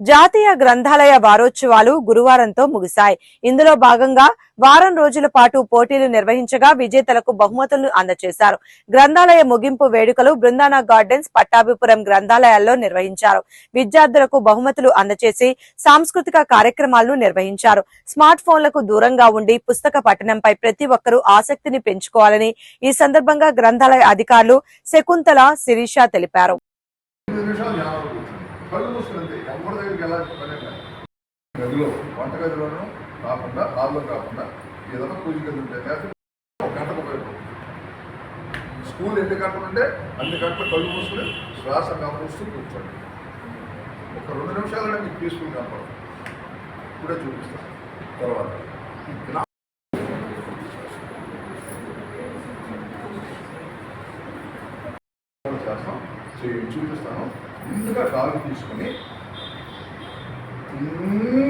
జాతీయ గ్రంథాలయ వారోత్సవాలు గురువారంతో ముగిశాయి. ఇందులో భాగంగా వారం రోజుల పాటు పోటీలు నిర్వహించగా విజేతలకు బహుమతులను అందజేశారు. గ్రంథాలయ ముగింపు వేడుకలు బృందాన గార్డెన్స్ పట్టాభిపురం గ్రంథాలయాల్లో నిర్వహించారు. విద్యార్థులకు బహుమతులు అందజేసి సాంస్కృతిక కార్యక్రమాలను నిర్వహించారు. స్మార్ట్ ఫోన్లకు దూరంగా ఉండి పుస్తక పఠనంపై ప్రతి ఒక్కరూ ఆసక్తిని పెంచుకోవాలని ఈ సందర్భంగా గ్రంథాలయ అధికారులు శకుంతల శిరీష తెలిపారు ఎనిమిది నిమిషాలు ధ్యానం కూర్చోండి కళ్ళు మూసుకుంది దగ్గరికి వెళ్ళాల్సిన గదిలో వంట గదిలోనూ కాకుండా హాల్లో కాకుండా ఏదైనా పూజ గది ఉంటే లేకపోతే ఒక గంట ఉపయోగపడుతుంది స్కూల్ ఎన్ని గంటలు ఉంటే అన్ని గంటలు కళ్ళు మూసుకుని శ్వాస గమనిస్తూ కూర్చోండి. ఒక రెండు నిమిషాలనే మీకు పీస్ఫుల్ కనపడదు ఇప్పుడే చూపిస్తాను. తర్వాత చేస్తాం. చూపిస్తాను. ముందుగా కాలు తీసుకొని Mm.